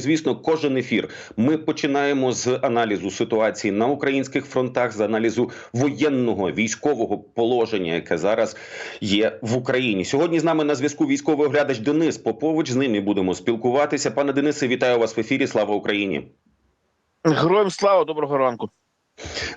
Звісно, кожен ефір ми починаємо з аналізу ситуації на українських фронтах, з аналізу воєнного військового положення, яке зараз є в Україні. Сьогодні з нами на зв'язку військовий оглядач Денис Попович. З ними будемо спілкуватися. Пане Денисе, вітаю вас в ефірі. Слава Україні! Героям слава, доброго ранку.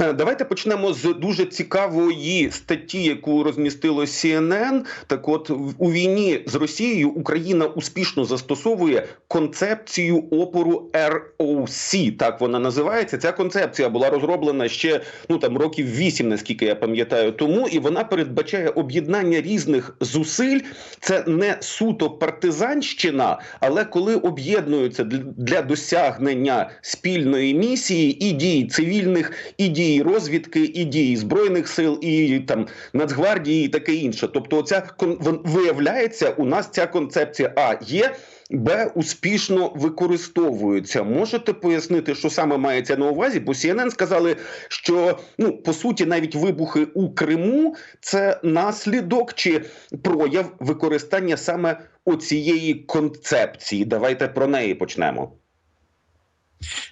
Е, Давайте почнемо з дуже цікавої статті, яку розмістило CNN. Так, от у війні з Росією Україна успішно застосовує концепцію опору ROC, Так вона називається. Ця концепція була розроблена ще ну там років вісім, наскільки я пам'ятаю, тому і вона передбачає об'єднання різних зусиль. Це не суто партизанщина, але коли об'єднуються для- для досягнення спільної місії і дій цивільних, і дії розвідки, і дії збройних сил, і там Нацгвардії, і таке інше. Тобто, оця виявляється, у нас ця концепція А є. Б успішно використовується. Можете пояснити, що саме мається на увазі? Бо CNN сказали, що ну по суті навіть вибухи у Криму це наслідок чи прояв використання саме оцієї концепції. Давайте про неї почнемо.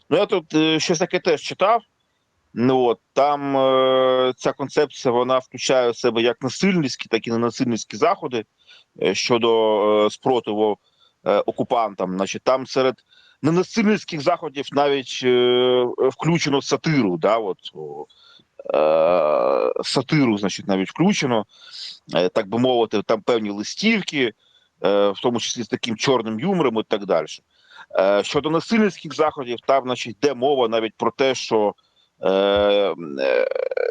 Ну я тут е, щось таке теж читав. Ну от там е, ця концепція вона включає в себе як насильницькі, так і ненасильницькі заходи е, щодо е, спротиву е, окупантам. Значить, там серед ненасильницьких заходів навіть е, включено сатиру. Да, от, е, сатиру, значить, навіть включено, е, так би мовити, там певні листівки, е, в тому числі з таким чорним юмором і так далі. Е, Щодо насильницьких заходів, там значить йде мова навіть про те, що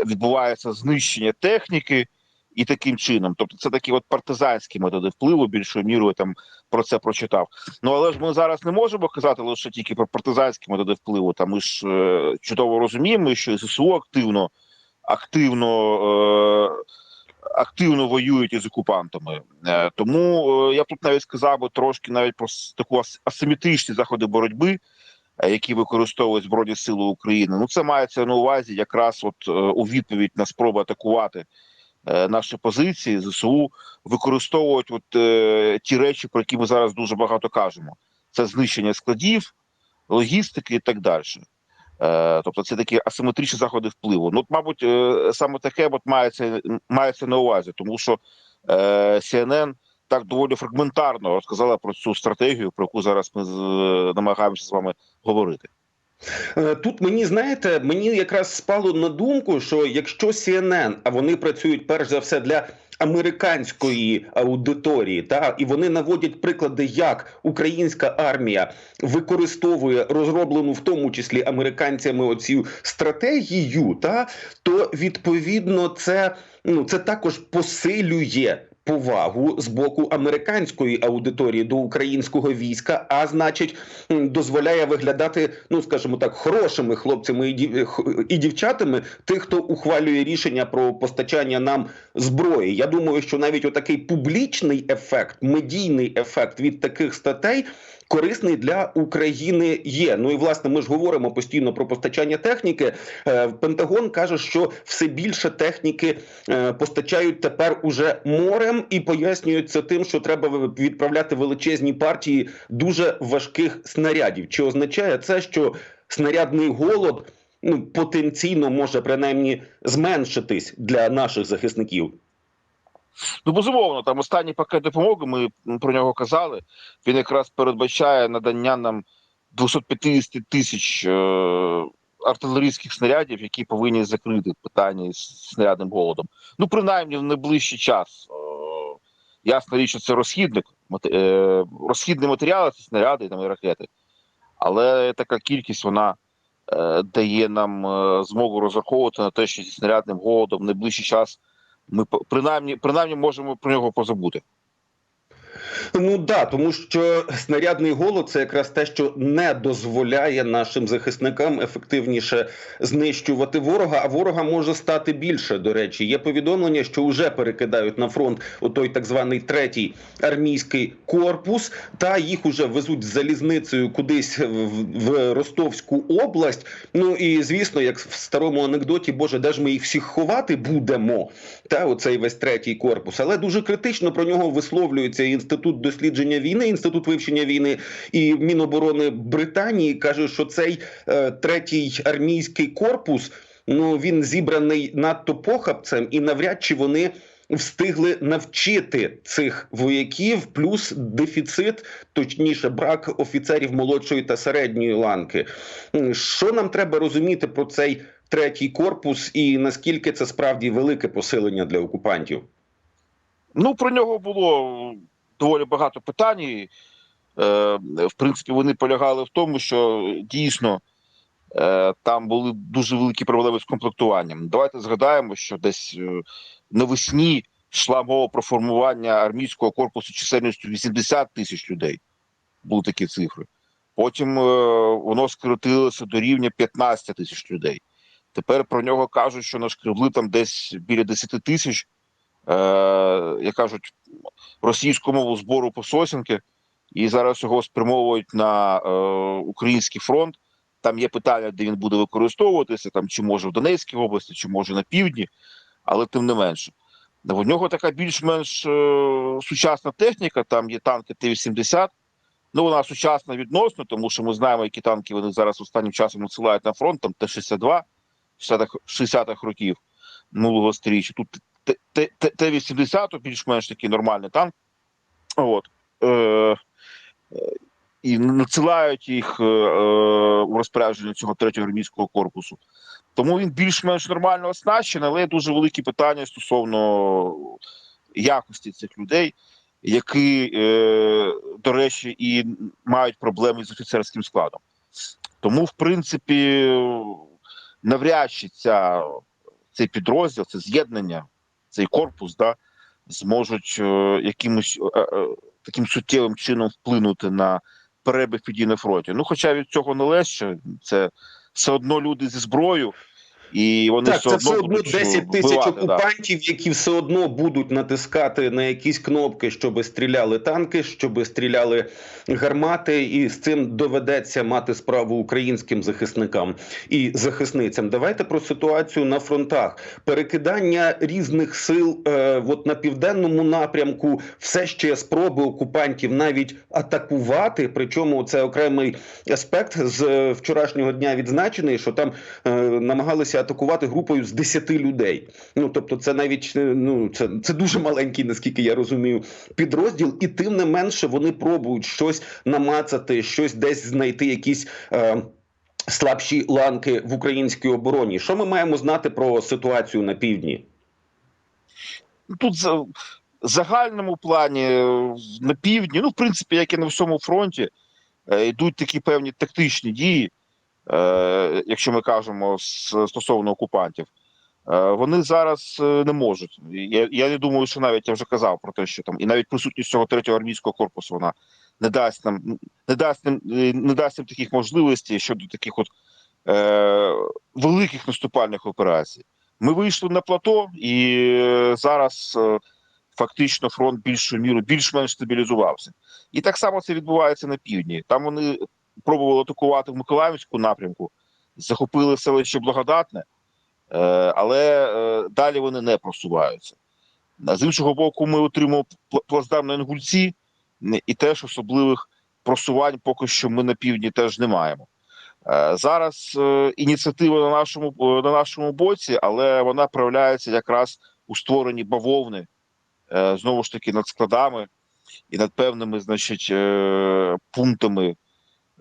відбувається знищення техніки і таким чином. Тобто, це такі от партизанські методи впливу, більшою мірою там про це прочитав. Ну але ж ми зараз не можемо казати лише тільки про партизанські методи впливу. Там ми ж е, чудово розуміємо, що і ЗСУ активно активно. Е, Активно воюють із окупантами, Е, тому е, я б тут навіть сказав би трошки навіть про таку ас- асиметричні заходи боротьби, е, які використовують збройні сили України. Ну це мається на увазі якраз от е, у відповідь на спроби атакувати е, наші позиції. Зсу використовують от е, ті речі, про які ми зараз дуже багато кажемо: це знищення складів, логістики і так далі. Е, Тобто це такі асиметричні заходи впливу. Ну, от, мабуть, е, саме таке от мається, мається на увазі, тому що е, CNN так доволі фрагментарно розказала про цю стратегію, про яку зараз ми з- намагаємося з вами говорити. Е, Тут мені знаєте, мені якраз спало на думку, що якщо CNN, а вони працюють перш за все для американської аудиторії, та і вони наводять приклади, як українська армія використовує розроблену в тому числі американцями оцю стратегію, та то відповідно це ну це також посилює. Повагу з боку американської аудиторії до українського війська, а значить, дозволяє виглядати, ну скажімо так, хорошими хлопцями і дів- і дівчатами, тих, хто ухвалює рішення про постачання нам зброї. Я думаю, що навіть отакий публічний ефект, медійний ефект від таких статей. Корисний для України є. Ну і власне ми ж говоримо постійно про постачання техніки. Е, Пентагон каже, що все більше техніки е, постачають тепер уже морем і пояснюють це тим, що треба відправляти величезні партії дуже важких снарядів. Чи означає це, що снарядний голод ну потенційно може принаймні зменшитись для наших захисників? Ну, безумовно, там останній пакет допомоги, ми про нього казали. Він якраз передбачає надання нам 250 тисяч е, артилерійських снарядів, які повинні закрити питання з снарядним голодом. Ну, принаймні, в найближчий час. Е, ясна річ, що це розхідник, е, розхідний матеріал, це снаряди там, і ракети. Але така кількість вона е, дає нам е, змогу розраховувати на те, що зі снарядним голодом в найближчий час ми принаймні, принаймні можемо про нього позабути. Ну да, тому що снарядний голод це якраз те, що не дозволяє нашим захисникам ефективніше знищувати ворога. А ворога може стати більше. До речі, є повідомлення, що вже перекидають на фронт отой так званий третій армійський корпус, та їх уже везуть залізницею кудись в Ростовську область. Ну і звісно, як в старому анекдоті, боже, де ж ми їх всіх ховати будемо? Та оцей весь третій корпус, але дуже критично про нього висловлюється інститут інститут дослідження війни, інститут вивчення війни і Міноборони Британії каже, що цей е, третій армійський корпус ну він зібраний надто похабцем, і навряд чи вони. Встигли навчити цих вояків, плюс дефіцит, точніше, брак офіцерів молодшої та середньої ланки. Що нам треба розуміти про цей третій корпус, і наскільки це справді велике посилення для окупантів? Ну, про нього було доволі багато питань. Е, в принципі, вони полягали в тому, що дійсно е, там були дуже великі проблеми з комплектуванням. Давайте згадаємо, що десь е, навесні йшла мова про формування армійського корпусу чисельністю 80 тисяч людей. Були такі цифри. Потім е, воно скоротилося до рівня 15 тисяч людей. Тепер про нього кажуть, що нашкребли там десь біля 10 тисяч як кажуть, російську мову збору по сосінки, і зараз його спрямовують на е, український фронт. Там є питання, де він буде використовуватися, там чи може в Донецькій області, чи може на півдні, але тим не менше. В нього така більш-менш е, сучасна техніка, там є танки Т-80. Ну, вона сучасна відносно, тому що ми знаємо, які танки вони зараз останнім часом надсилають на фронт, там Т-62 60-х 60-х років минулого сторіччя. Тут Т-80 більш-менш такий нормальний танк. От. Е, і надсилають їх е, е, у розпорядження цього третього армійського корпусу. Тому він більш-менш нормально оснащений, але є дуже великі питання стосовно якості цих людей, які, е, до речі, і мають проблеми з офіцерським складом. Тому, в принципі, навряд чи ця, цей підрозділ, це з'єднання, цей корпус, да, зможуть е, якимось е, е, таким суттєвим чином вплинути на перебіг подій на фронті. Ну, хоча від цього не легше, це все одно люди зі зброєю, і вони Так, все це одно все одно будуть 10 тисяч вбивати, да. окупантів, які все одно будуть натискати на якісь кнопки, щоб стріляли танки, щоб стріляли гармати, і з цим доведеться мати справу українським захисникам і захисницям. Давайте про ситуацію на фронтах. Перекидання різних сил е, от на південному напрямку, все ще спроби окупантів навіть атакувати. Причому це окремий аспект з е, вчорашнього дня відзначений, що там е, намагалися атакувати групою з 10 людей. Ну тобто, це навіть е, ну це, це дуже маленький, наскільки я розумію, підрозділ, і тим не менше вони пробують щось намацати, щось десь знайти, якісь. Е, Слабші ланки в українській обороні. Що ми маємо знати про ситуацію на півдні? Тут в загальному плані е, на півдні, ну, в принципі, як і на всьому фронті, е, йдуть такі певні тактичні дії, якщо ми кажемо стосовно окупантів. Е, Вони зараз е, не можуть. Я, я не думаю, що навіть я вже казав про те, що там і навіть присутність цього третього армійського корпусу вона не дасть нам не дасть нам е, не дасть нам таких можливостей щодо таких от е, великих наступальних операцій. Ми вийшли на плато, і е, зараз е, фактично фронт більшою мірою більш-менш стабілізувався. І так само це відбувається на півдні. Там вони пробували атакувати в Миколаївську напрямку, захопили селище Благодатне, е, але е, далі вони не просуваються. З іншого боку, ми отримали пл- плацдарм на Інгульці, і теж особливих просувань поки що ми на півдні теж не маємо. Е, Зараз ініціатива на нашому на нашому боці, але вона проявляється якраз у створенні бавовни знову ж таки над складами і над певними, значить, пунктами,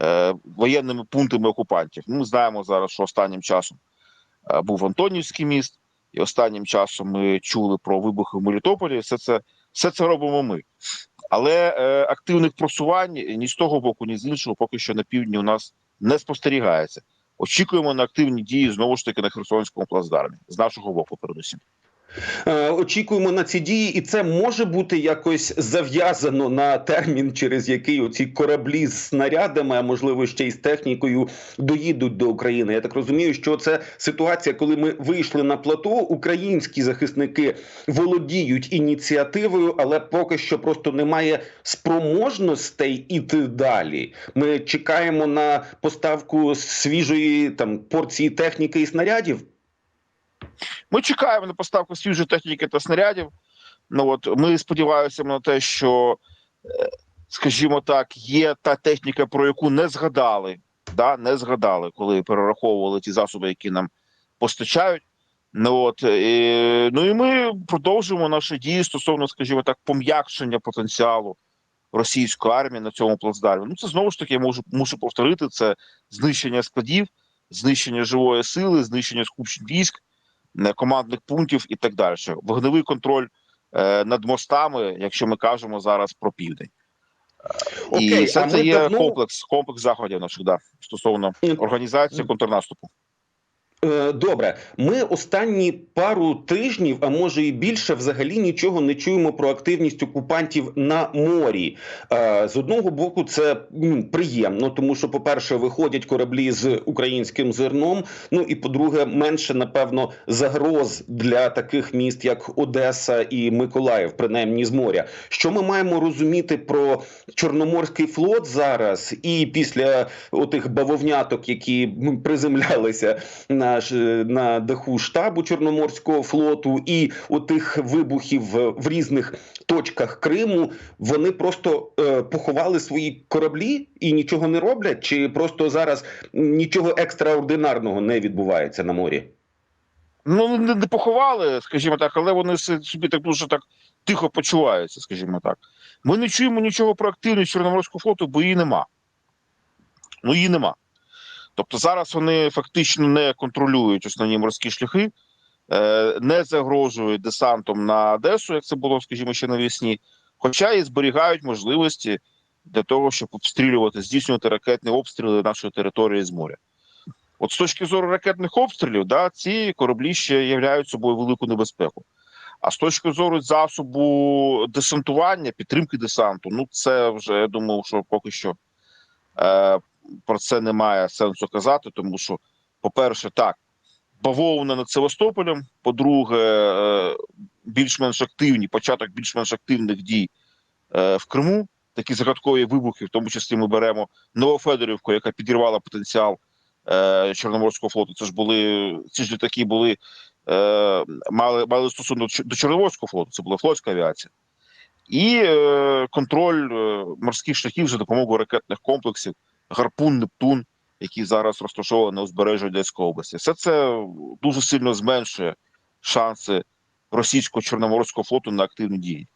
е, воєнними пунктами окупантів. Ну, Ми знаємо зараз, що останнім часом е, був Антонівський міст, і останнім часом ми чули про вибухи в Мелітополі. Все це, все це робимо ми. Але е, активних просувань ні з того боку, ні з іншого, поки що на півдні у нас не спостерігається. Очікуємо на активні дії знову ж таки на Херсонському плацдармі з нашого боку, передусім. Е, Очікуємо на ці дії, і це може бути якось зав'язано на термін, через який оці кораблі з снарядами, а можливо ще й з технікою, доїдуть до України. Я так розумію, що це ситуація, коли ми вийшли на плато. Українські захисники володіють ініціативою, але поки що просто немає спроможностей іти далі. Ми чекаємо на поставку свіжої там порції техніки і снарядів. Ми чекаємо на поставку свіжої техніки та снарядів. Ну от ми сподіваємося на те, що скажімо так, є та техніка, про яку не згадали, да, не згадали, коли перераховували ті засоби, які нам постачають. Ну от і, ну і ми продовжуємо наші дії стосовно, скажімо так, пом'якшення потенціалу російської армії на цьому плацдармі. Ну це знову ж таки я можу мушу повторити це знищення складів, знищення живої сили, знищення скупчень військ, е, командних пунктів і так далі. Вогневий контроль е, над мостами, якщо ми кажемо зараз про південь. Окей, і це, це є давно- комплекс, комплекс заходів наших да, стосовно організації контрнаступу. Е, Добре, ми останні пару тижнів, а може і більше, взагалі нічого не чуємо про активність окупантів на морі. Е, З одного боку, це приємно, тому що, по-перше, виходять кораблі з українським зерном. Ну і по-друге, менше напевно загроз для таких міст, як Одеса і Миколаїв, принаймні з моря. Що ми маємо розуміти про Чорноморський флот зараз, і після отих бавовняток, які приземлялися на, ж- на даху штабу Чорноморського флоту, і отих вибухів в, в різних точках Криму, вони просто е, поховали свої кораблі і нічого не роблять, чи просто зараз нічого екстраординарного не відбувається на морі? Ну не, не поховали, скажімо так, але вони собі так дуже так тихо почуваються, скажімо так. Ми не чуємо нічого про активність Чорноморського флоту, бо її нема. Ну її нема. Тобто зараз вони фактично не контролюють основні морські шляхи, е, не загрожують десантом на Одесу, як це було, скажімо, ще навесні, хоча і зберігають можливості для того, щоб обстрілювати, здійснювати ракетні обстріли нашої території з моря. От з точки зору ракетних обстрілів, да, ці кораблі ще являють собою велику небезпеку. А з точки зору засобу десантування, підтримки десанту, ну це вже я думаю, що поки що е, про це немає сенсу казати, тому що, по-перше, так, бавовна над Севастополем, по-друге, е, більш-менш активні, початок більш-менш активних дій е, в Криму, такі загадкові вибухи, в тому числі ми беремо Новофедорівку, яка підірвала потенціал е, Чорноморського флоту. Це ж були ці ж літаки були мали, мали стосунок до Чорноморського флоту, це була флотська авіація. І е, контроль морських шляхів за допомогою ракетних комплексів, гарпун, Нептун, який зараз розташований на узбережжі Одеської області. Все це дуже сильно зменшує шанси російсько-чорноморського флоту на активні дії.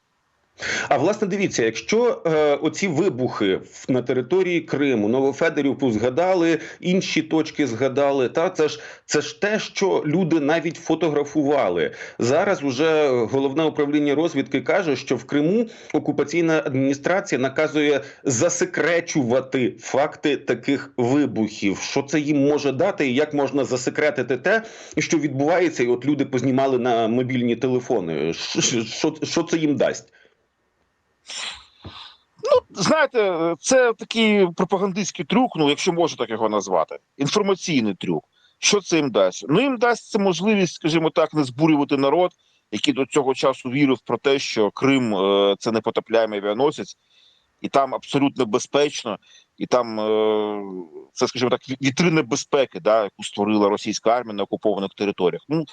А власне, дивіться, якщо е, оці вибухи на території Криму, Новофедерівку згадали, інші точки згадали, та це ж це ж те, що люди навіть фотографували. Зараз уже головне управління розвідки каже, що в Криму окупаційна адміністрація наказує засекречувати факти таких вибухів. Що це їм може дати, і як можна засекретити те, що відбувається, і от люди познімали на мобільні телефони. Що, що, що це їм дасть? Ну, знаєте, це такий пропагандистський трюк, ну якщо можна так його назвати, інформаційний трюк. Що це їм дасть? Ну їм дасть це можливість, скажімо так, не збурювати народ, який до цього часу вірив про те, що Крим е, це непотопляємий авіаносець, і там абсолютно безпечно, і там е, це, скажімо так, ві- вітрина безпеки, да, яку створила російська армія на окупованих територіях. Ну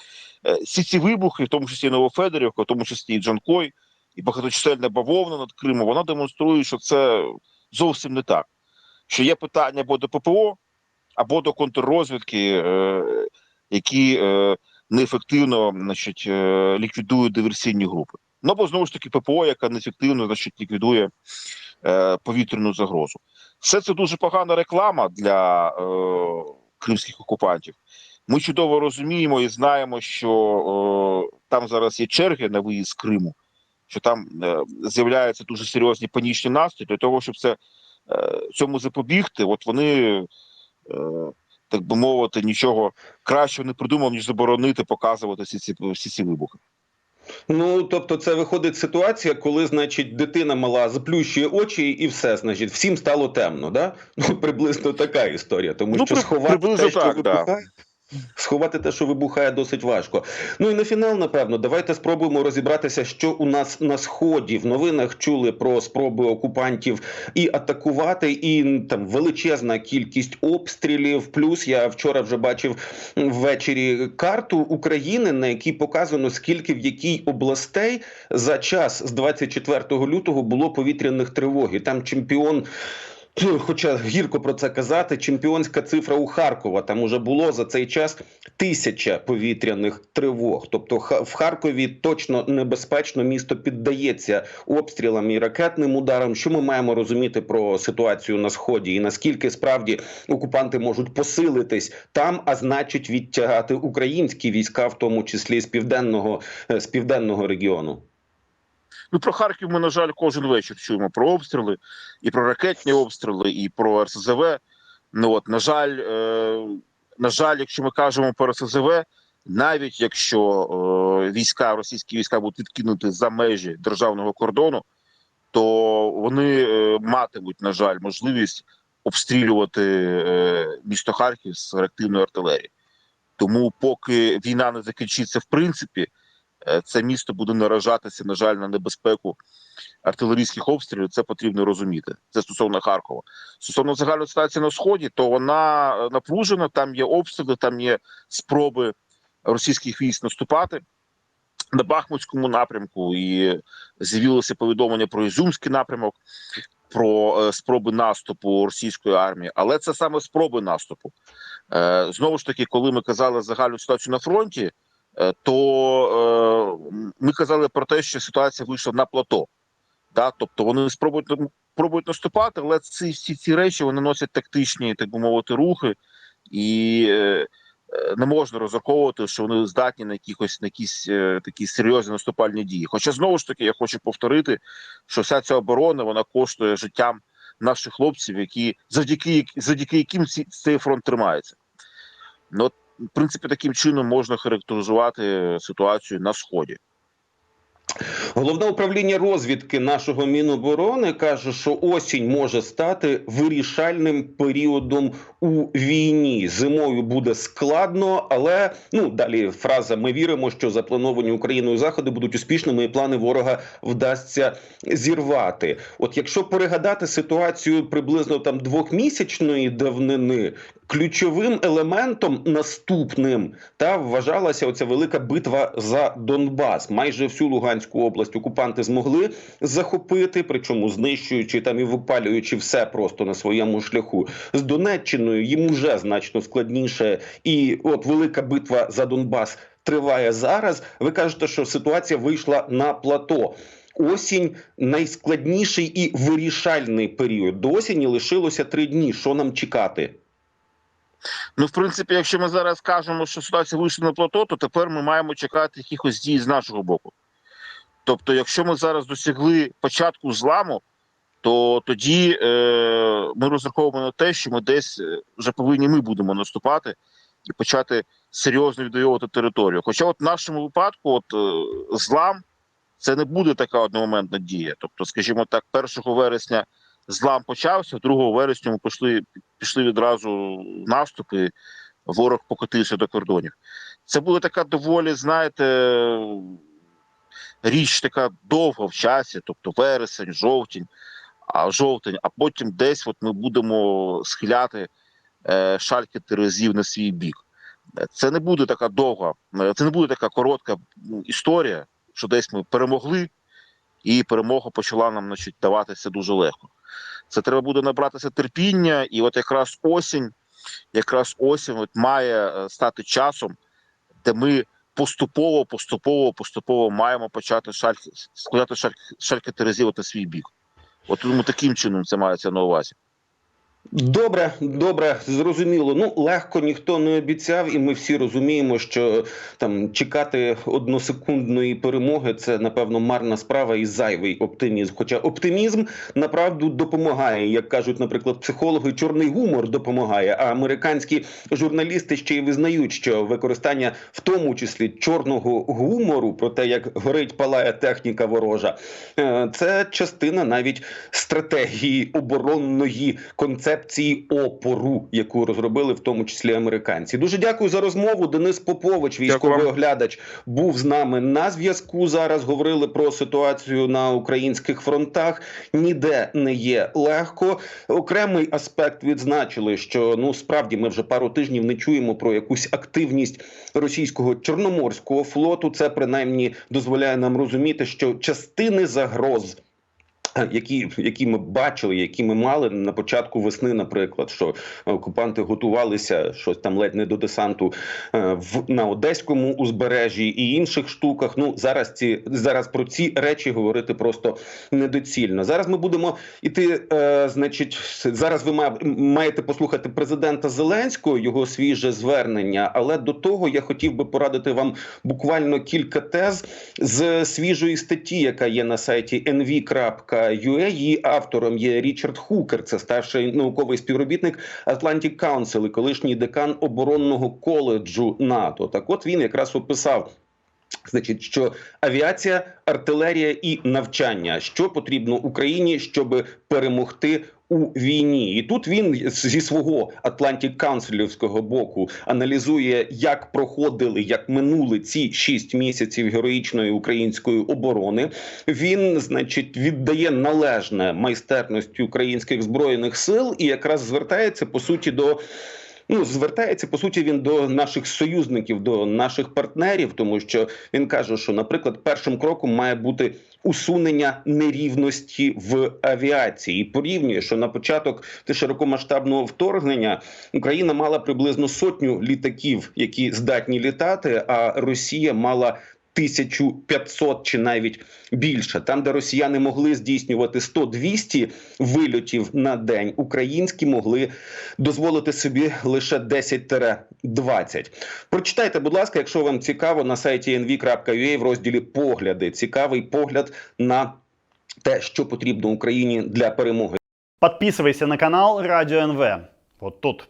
е, всі ці вибухи, в тому числі і Новофедорівка, в тому числі і Джанкой, і багаточисельна бавовна над Кримом, вона демонструє, що це зовсім не так. Що є питання або до ППО, або до контррозвідки, е, які е, неефективно значить, е, ліквідують диверсійні групи. Ну або знову ж таки ППО, яка неефективно значить, ліквідує е, повітряну загрозу. Все це дуже погана реклама для е, кримських окупантів. Ми чудово розуміємо і знаємо, що е, там зараз є черги на виїзд з Криму, що там е, з'являються дуже серйозні панічні настрої для того, щоб це е, цьому запобігти. От вони, е, так би мовити, нічого кращого не придумав, ніж заборонити показувати всі ці всі ці вибухи. Ну тобто, це виходить ситуація, коли, значить, дитина мала заплющує очі, і все, значить, всім стало темно. Да? Ну приблизно така історія, тому Ну, що при- сховати приблизно те, що так, да. Сховати те, що вибухає, досить важко. Ну і на фінал, напевно, давайте спробуємо розібратися, що у нас на сході. В новинах чули про спроби окупантів і атакувати, і там величезна кількість обстрілів. Плюс я вчора вже бачив ввечері карту України, на якій показано скільки в якій областей за час з 24 лютого було повітряних тривог. І Там чемпіон. Хоча гірко про це казати, чемпіонська цифра у Харкова там уже було за цей час тисяча повітряних тривог. Тобто, в Харкові точно небезпечно місто піддається обстрілам і ракетним ударам. Що ми маємо розуміти про ситуацію на сході, і наскільки справді окупанти можуть посилитись там, а значить відтягати українські війська, в тому числі з південного е, з південного регіону. Ну про Харків ми, на жаль, кожен вечір чуємо про обстріли, і про ракетні обстріли, і про РСЗВ. Ну от, на жаль, е, на жаль, якщо ми кажемо про РСЗВ, навіть якщо е, війська, російські війська будуть відкинути за межі державного кордону, то вони е, матимуть, на жаль, можливість обстрілювати е, місто Харків з реактивної артилерії. Тому, поки війна не закінчиться, в принципі, це місто буде наражатися, на жаль, на небезпеку артилерійських обстрілів. Це потрібно розуміти. Це стосовно Харкова. Стосовно загальної ситуації на сході, то вона е, напружена. Там є обстріли, там є спроби російських військ наступати на Бахмутському напрямку. І з'явилося повідомлення про Ізюмський напрямок, про е, спроби наступу російської армії. Але це саме спроби наступу. Е, знову ж таки, коли ми казали загальну ситуацію на фронті. Е, то е, ми казали про те, що ситуація вийшла на плато. Да? Тобто вони спробують пробують наступати, але ці всі ці речі вони носять тактичні, так би мовити, рухи, і е, не можна розраховувати, що вони здатні на якихось на якісь такі серйозні наступальні дії. Хоча знову ж таки я хочу повторити, що вся ця оборона вона коштує життям наших хлопців, які завдяки завдяки яким цей фронт тримається. Ну, в принципі, таким чином можна характеризувати ситуацію на сході. Головне управління розвідки нашого міноборони каже, що осінь може стати вирішальним періодом у війні. Зимою буде складно, але ну далі фраза: ми віримо, що заплановані Україною заходи будуть успішними, і плани ворога вдасться зірвати. От якщо перегадати ситуацію приблизно там двохмісячної давнини. Ключовим елементом наступним та вважалася оця велика битва за Донбас. Майже всю Луганську область окупанти змогли захопити, причому знищуючи там і випалюючи все просто на своєму шляху. З Донеччиною їм уже значно складніше, і от велика битва за Донбас триває зараз. Ви кажете, що ситуація вийшла на плато. Осінь найскладніший і вирішальний період. До осені лишилося три дні. Що нам чекати? Ну, в принципі, якщо ми зараз кажемо, що ситуація вийшла на плато, то тепер ми маємо чекати якихось дій з нашого боку. Тобто, якщо ми зараз досягли початку зламу, то тоді е, ми розраховуємо на те, що ми десь е, вже повинні ми будемо наступати і почати серйозно відвоювати територію. Хоча, от в нашому випадку, от е, злам це не буде така одномоментна дія. Тобто, скажімо так, 1 вересня злам почався, 2 вересня ми пішли пішли відразу наступи, ворог покотився до кордонів. Це буде така доволі, знаєте, річ така довга в часі, тобто вересень, жовтень, а жовтень, а потім десь от ми будемо схиляти е, шальки терезів на свій бік. Це не буде така довга, е, це не буде така коротка історія, що десь ми перемогли, і перемога почала нам значить, даватися дуже легко. Це треба буде набратися терпіння, і от якраз осінь, якраз осінь от має е, стати часом, де ми поступово, поступово, поступово маємо почати шальки, складати шальки, шальки терезів на свій бік. От тому таким чином це мається на увазі. Добре, добре, зрозуміло. Ну легко ніхто не обіцяв, і ми всі розуміємо, що там чекати односекундної перемоги це напевно марна справа і зайвий оптимізм. Хоча оптимізм направду допомагає, як кажуть, наприклад, психологи, чорний гумор допомагає. А американські журналісти ще й визнають, що використання, в тому числі чорного гумору, про те, як горить палає техніка ворожа, е, це частина навіть стратегії оборонної концепції концепції опору, яку розробили в тому числі американці. Дуже дякую за розмову. Денис Попович, військовий оглядач, був з нами на зв'язку. Зараз говорили про ситуацію на українських фронтах. Ніде не є легко. Окремий аспект відзначили, що ну справді ми вже пару тижнів не чуємо про якусь активність російського чорноморського флоту. Це принаймні дозволяє нам розуміти, що частини загроз. Які, які ми бачили, які ми мали на початку весни, наприклад, що окупанти готувалися щось там ледь не до десанту е, в на одеському узбережжі і інших штуках. Ну зараз ці зараз про ці речі говорити просто недоцільно. Зараз ми будемо іти. Е, значить, зараз ви маєте послухати президента Зеленського, його свіже звернення. Але до того я хотів би порадити вам буквально кілька тез з свіжої статті, яка є на сайті nv.ua. Її автором є Річард Хукер, це старший науковий співробітник Atlantic Council і колишній декан оборонного коледжу НАТО. Так, от він якраз описав. Значить, що авіація, артилерія і навчання, що потрібно Україні, щоб перемогти у війні, і тут він зі свого Atlantic канцлівського боку аналізує, як проходили, як минули ці шість місяців героїчної української оборони. Він, значить, віддає належне майстерності українських збройних сил і якраз звертається по суті до. Ну, звертається по суті він до наших союзників, до наших партнерів, тому що він каже, що, наприклад, першим кроком має бути усунення нерівності в авіації. І порівнює, що на початок широкомасштабного вторгнення Україна мала приблизно сотню літаків, які здатні літати, а Росія мала 1500 чи навіть більше. Там, де росіяни могли здійснювати 100-200 вильотів на день, українські могли дозволити собі лише 10-20. Прочитайте, будь ласка, якщо вам цікаво, на сайті nv.ua в розділі погляди. Цікавий погляд на те, що потрібно Україні для перемоги. Подписывайся на канал Радио НВ. Вот тут.